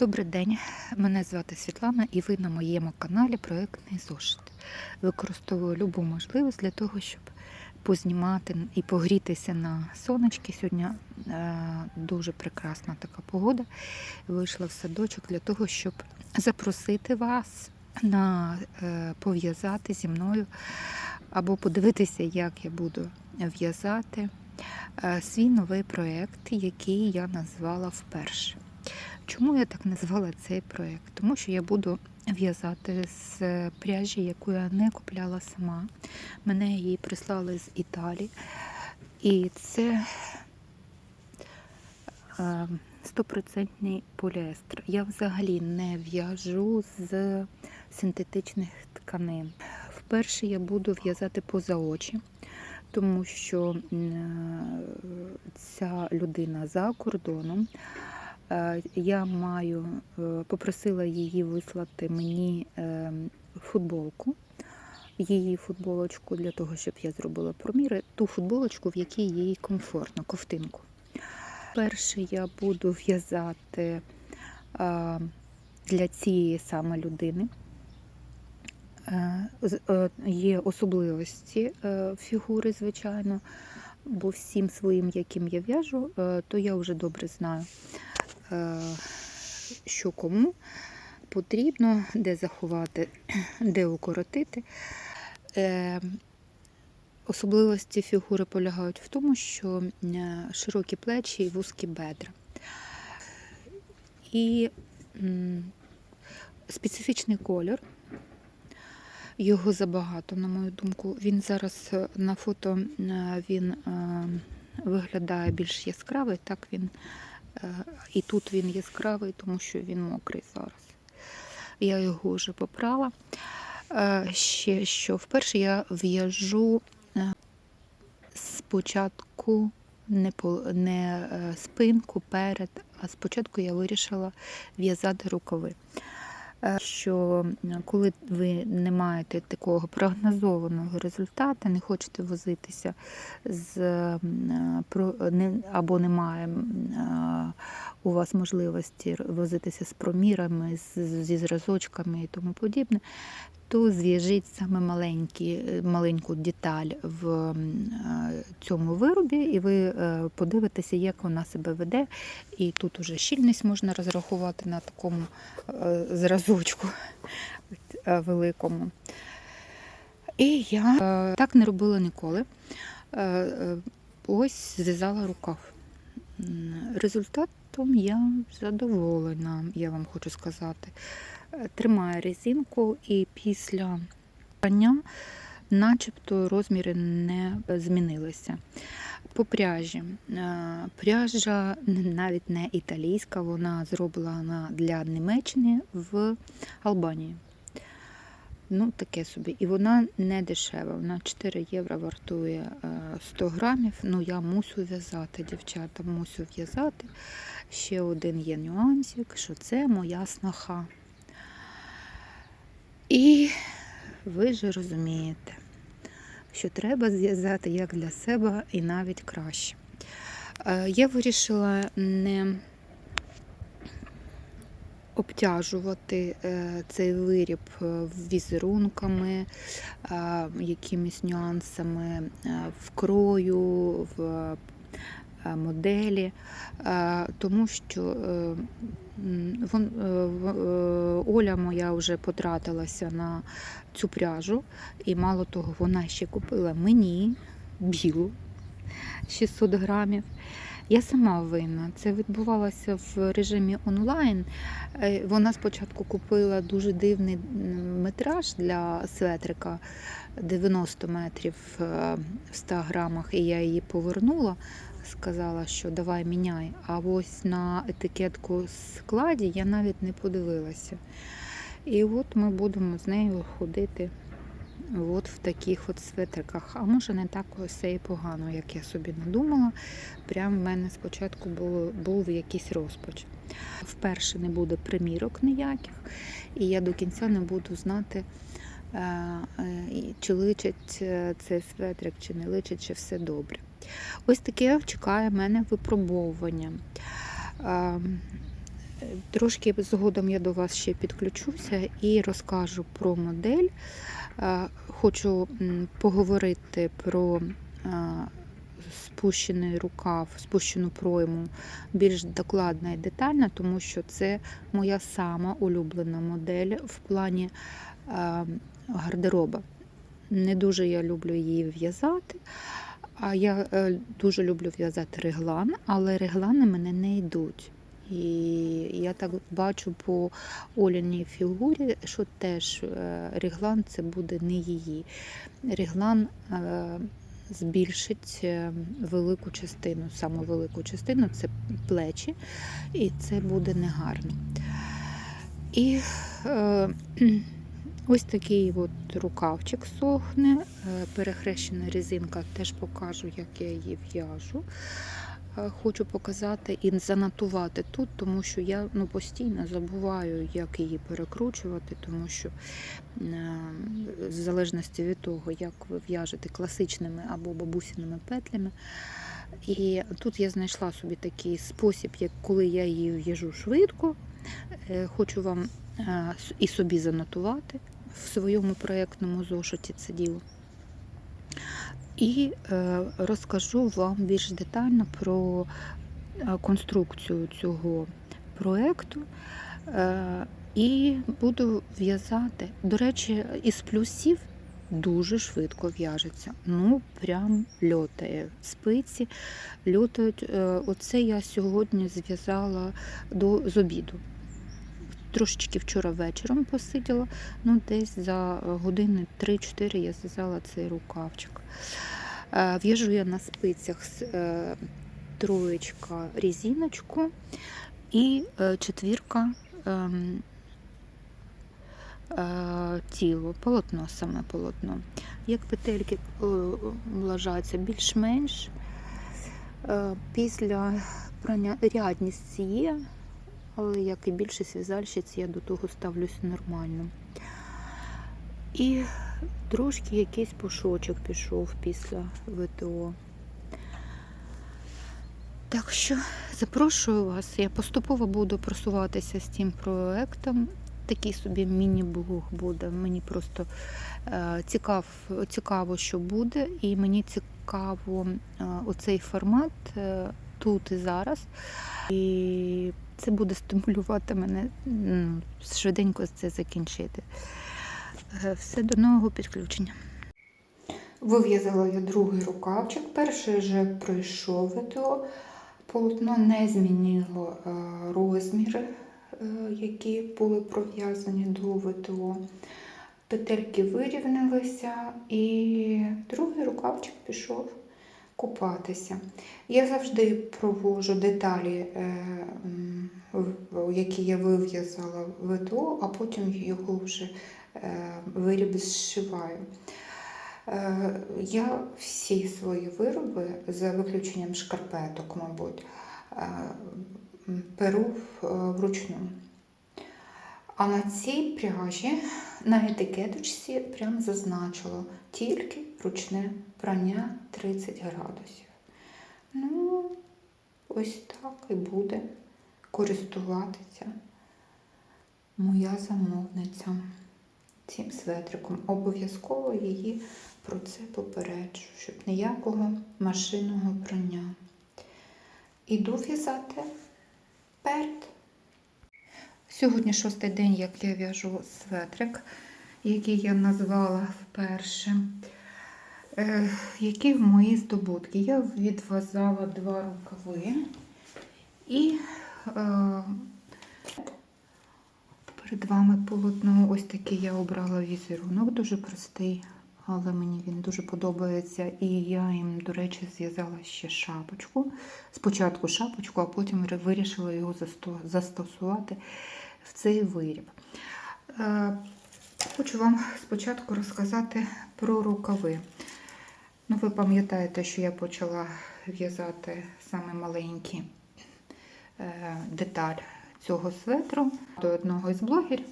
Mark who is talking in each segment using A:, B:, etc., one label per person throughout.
A: Добрий день, мене звати Світлана і ви на моєму каналі Проектний зошит. Використовую любу можливість для того, щоб познімати і погрітися на сонечки. Сьогодні е, дуже прекрасна така погода. Вийшла в садочок для того, щоб запросити вас на е, пов'язати зі мною або подивитися, як я буду в'язати е, свій новий проєкт, який я назвала вперше. Чому я так назвала цей проєкт? Тому що я буду в'язати з пряжі, яку я не купляла сама. Мене її прислали з Італії. І це е, стопроцентний поліестер. Я взагалі не в'яжу з синтетичних тканин. Вперше я буду в'язати поза очі, тому що е, ця людина за кордоном. Е, Я маю е, попросила її вислати мені е, футболку, її футболочку для того, щоб я зробила проміри, ту футболочку, в якій їй комфортно, ковтинку. Перше я буду в'язати для цієї саме людини. Є особливості фігури, звичайно, бо всім своїм, яким я в'яжу, то я вже добре знаю що кому потрібно, де заховати, де укоротити. Е, Особливості фігури полягають в тому, що е, широкі плечі і вузькі бедра. І специфічний колір. Його забагато, на мою думку. Він зараз е, на фото е, він е, виглядає більш яскравий, так він Е, І тут він яскравий, тому що він мокрий зараз. Я його вже попрала. Е, Ще що вперше я в'яжу е, спочатку не, не е, спинку перед, а спочатку я вирішила в'язати рукави. Е, Що коли ви не маєте такого прогнозованого результату, не хочете возитися з е, або немає е, у вас можливості возитися з промірами, зі зразочками і тому подібне, то зв'яжіть саме маленькі, е, маленьку деталь в е, цьому виробі, і ви е, подивитеся, як вона себе веде. І тут уже щільність можна розрахувати на такому зразочку великому. І я так не робила ніколи. Ось зв'язала рукав. Результатом я задоволена, я вам хочу сказати. Е, Тримає резинку і після прання начебто розміри не змінилися. По пряжі. Е, Пряжа навіть не італійська, вона зроблена для Німеччини в Албанії. Ну, таке собі. І вона не дешева. Вона 4 євро вартує е, 100 грамів. Ну, я мусю в'язати, дівчата, мусю в'язати. Ще один є нюансик, що це моя сноха. І ви ж розумієте, що треба зв'язати як для себе і навіть краще. Е, Я вирішила не обтяжувати е, цей виріб е, візерунками, якимись нюансами в крою, в моделі, е, тому що е, е, е, Оля моя вже потратилася на цю пряжу, і мало того, вона ще купила мені білу 600 грамів. Я сама винна. Це відбувалося в режимі онлайн. Е, Вона спочатку купила дуже дивний метраж для светрика 90 метрів е, в 100 грамах, і я її повернула. Сказала, що давай міняй. А ось на етикетку складі я навіть не подивилася. І от ми будемо з нею ходити от в таких от светриках. А може не так все і погано, як я собі надумала. Прям в мене спочатку було, був якийсь розпач. Вперше не буде примірок ніяких, і я до кінця не буду знати, е, е, чи личить е, цей светрик, чи не личить, чи все добре. Ось таке чекає мене випробовування. Трошки згодом я до вас ще підключуся і розкажу про модель. Хочу поговорити про спущений рукав, спущену пройму більш докладно і детально, тому що це моя сама улюблена модель в плані гардероба. Не дуже я люблю її в'язати. А я е, дуже люблю в'язати реглан, але реглани мене не йдуть. І я так бачу по Оляній фігурі, що теж е, реглан це буде не її. Реглан е, збільшить велику частину, саму велику частину це плечі, і це буде негарно. І е, ось такий от рукавчик сохне, е, перехрещена резинка, теж покажу, як я її в'яжу. Е, Хочу показати і занотувати тут, тому що я ну, постійно забуваю, як її перекручувати, тому що е, в залежності від того, як ви в'яжете класичними або бабусіними петлями. І тут я знайшла собі такий спосіб, як коли я її в'яжу швидко. Е, Хочу вам е, і собі занотувати в своєму проєктному зошиті це діло. І е, розкажу вам більш детально про конструкцію цього проєкту. І буду в'язати. До речі, із плюсів дуже швидко в'яжеться. Ну, прям льотає. Спиці льотають. Оце я сьогодні зв'язала до з обіду. Трошечки вчора вечором посиділа, ну десь за години 3-4 я зв'язала цей рукавчик. Е, В'яжу я на спицях з е, троєчка резиночку і е, четвірка ем, е, тіло, полотно, саме полотно. Як петельки е, влажаються більш-менш. Е, Після прання рядність є, але як і більшість в'язальщиць, я до того ставлюся нормально. І трошки якийсь пушочок пішов після ВТО. Так що запрошую вас. Я поступово буду просуватися з цим проектом. Такий собі міні-блог буде. Мені просто е, цікав, цікаво, що буде, і мені цікаво е, оцей формат е, тут і зараз. І це буде стимулювати мене швиденько це закінчити. Е, Все до нового підключення. Вив'язала я другий рукавчик. Перший вже пройшов ВТО. Полотно не змінило е, розміри, е, які були пров'язані до ВТО. Петельки вирівнялися, і другий рукавчик пішов купатися. Я завжди провожу деталі, е, які я вив'язала в ВТО, а потім його вже е, виріб зшиваю. Е, Я всі свої вироби, за виключенням шкарпеток, мабуть, перу вручну. А на цій пряжі на етикеточці прям зазначило тільки ручне прання 30 градусів. Ну, ось так і буде користуватися моя замовниця цим светриком. Обов'язково її про це попереджу, щоб ніякого машинного прання. Іду в'язати перед. Сьогодні шостий день, як я в'яжу светрик, який я назвала вперше. Е, які мої здобутки? Я відв'язала два рукави і е, перед вами полотно ось таке я обрала візерунок, дуже простий, але мені він дуже подобається. І я їм, до речі, зв'язала ще шапочку. Спочатку шапочку, а потім вирішила його застосувати в цей виріб. Е, Хочу вам спочатку розказати про рукави. Ну, ви пам'ятаєте, що я почала в'язати саме маленькі е, деталь цього светру до одного із блогерів.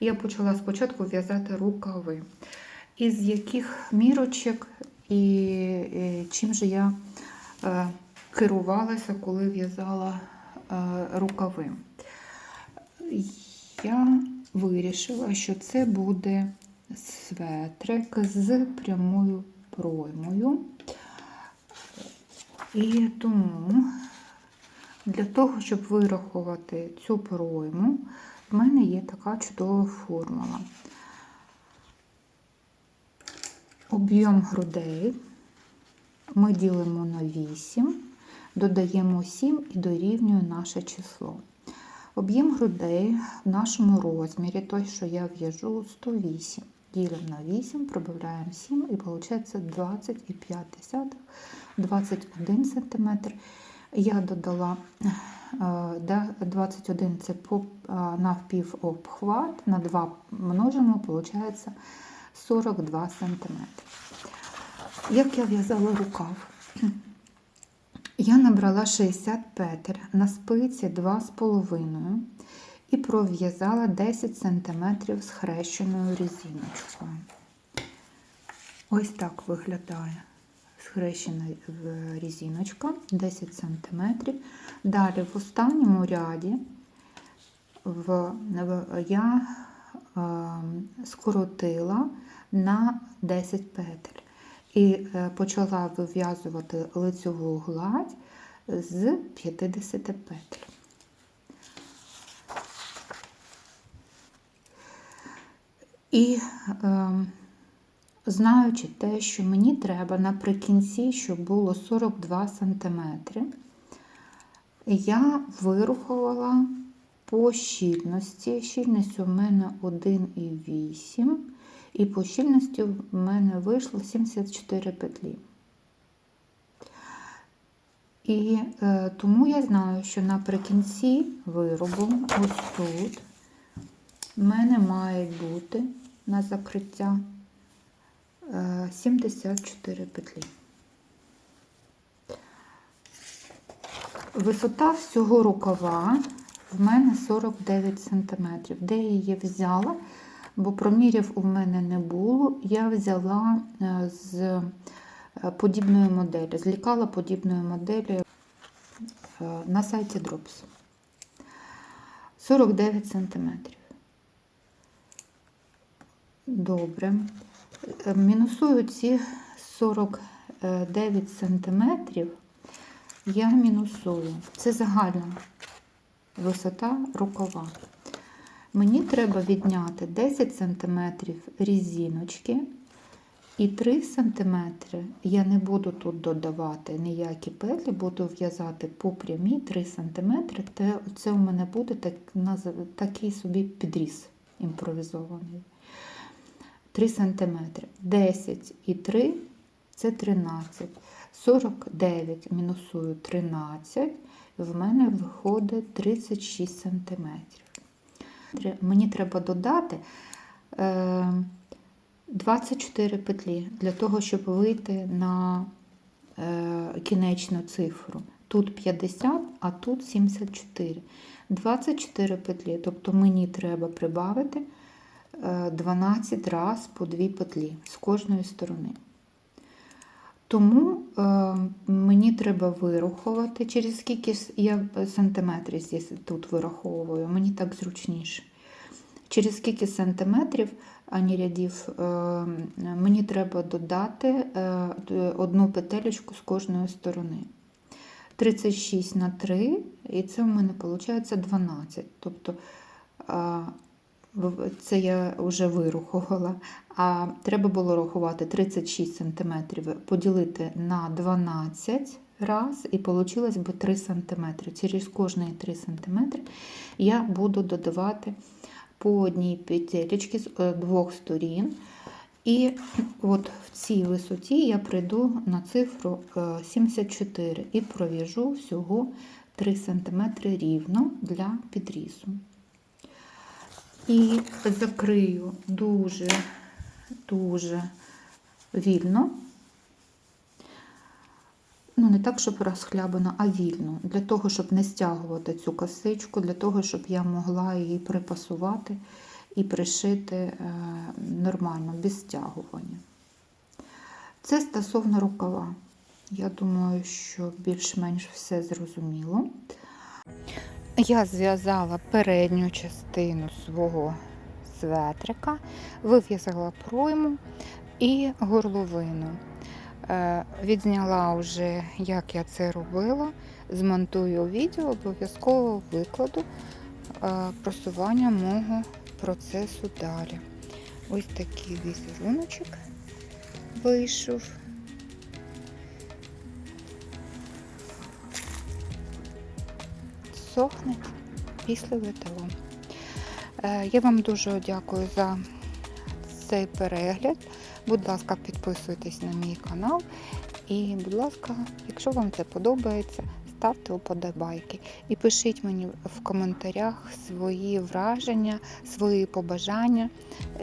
A: Я почала спочатку в'язати рукави. Із яких мірочок і, і чим же я е, керувалася, коли в'язала е, рукави. я вирішила, що це буде светрик з прямою проймою. І тому для того, щоб вирахувати цю пройму, в мене є така чудова формула. Об'єм грудей ми ділимо на 8, додаємо 7 і дорівнює наше число. Об'єм грудей в нашому розмірі, той, що я в'яжу, 108. Ділимо на 8, прибавляємо 7 і виходить 20,5, 21 см. Я додала е, 21 це навпів обхват, на 2 множимо, виходить 42 см. Як я в'язала рукав? Я набрала 60 петель на спиці 2,5 і пров'язала 10 см схрещеною резиночкою. Ось так виглядає схрещена резиночка 10 см. Далі в останньому ряді в, я е, скоротила на 10 петель і е, почала вив'язувати лицьову гладь з 50 петель. І е, знаючи те, що мені треба наприкінці, щоб було 42 см, я вирухувала по щільності. Щільність у мене 1,8 і по щільності в мене вийшло 74 петлі. І е, тому я знаю, що наприкінці виробу, ось тут, в мене має бути на закриття е, 74 петлі. Висота всього рукава в мене 49 см. Де я її взяла? бо промірів у мене не було. Я взяла е, з е, подібної моделі, з лікала подібної моделі е, на сайті Drops. 49 см. Добре. Мінусую ці 49 см. Я мінусую. Це загальна висота рукава. Мені треба відняти 10 см різіночки і 3 см я не буду тут додавати ніякі петлі, буду в'язати по прямій 3 см. Це у мене буде так, такий собі підріз імпровізований. 3 см. 10 і 3 це 13. 49 мінусую 13, в мене виходить 36 см мені треба додати 24 е, петлі для того, щоб вийти на е, кінечну цифру. Тут 50, а тут 74. 24 петлі, тобто мені треба прибавити 12 е, раз по 2 петлі з кожної сторони. Тому е, мені треба вирахувати, через скільки я сантиметрів тут вираховую, мені так зручніше. Через скільки сантиметрів, ані рядів, е, мені треба додати е, одну петелечку з кожної сторони. 36 на 3, і це в мене виходить 12. Тобто це я вже вирахувала, а треба було рахувати 36 см, поділити на 12 раз, і вийшло б 3 см. Через кожні 3 см я буду додавати по одній петелечці з е, двох сторін. І от в цій висоті я прийду на цифру 74 е, і пров'яжу всього 3 см рівно для підрізу. І закрию дуже-дуже вільно. Ну, не так, щоб розхлябано, а вільно. Для того, щоб не стягувати цю косичку, для того, щоб я могла її припасувати і пришити е, нормально, без стягування. Це стосовно рукава. Я думаю, що більш-менш все зрозуміло. Я зв'язала передню частину свого светрика, вив'язала пройму і горловину. Е, Відзняла вже, як я це робила. Змонтую відео, обов'язково викладу е, просування мого процесу далі. Ось такий візеруночок вийшов. Сохне після ВТО. Е, Я вам дуже дякую за цей перегляд. Будь ласка, підписуйтесь на мій канал. І, будь ласка, якщо вам це подобається, ставте вподобайки і пишіть мені в коментарях свої враження, свої побажання.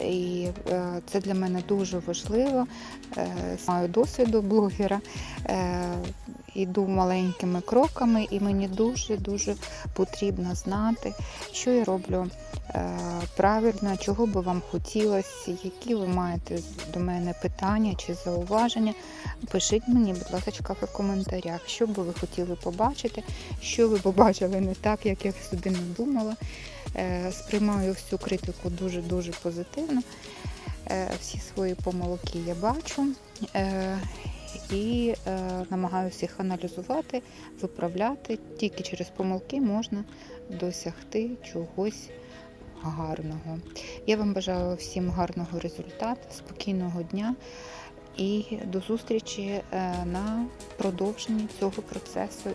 A: І е, це для мене дуже важливо. Е, маю досвіду блогера, іду маленькими кроками, і мені дуже-дуже потрібно знати, що я роблю е, правильно, чого би вам хотілося, які ви маєте до мене питання чи зауваження. Пишіть мені, будь ласка, в коментарях, що би ви хотіли побачити, що ви побачили не так, як я собі не думала. Е, Сприймаю всю критику дуже-дуже позитивно. Е, Всі свої помилки я бачу і е, намагаюся їх аналізувати, виправляти. Тільки через помилки можна досягти чогось гарного. Я вам бажаю всім гарного результату, спокійного дня і до зустрічі е, на продовженні цього процесу.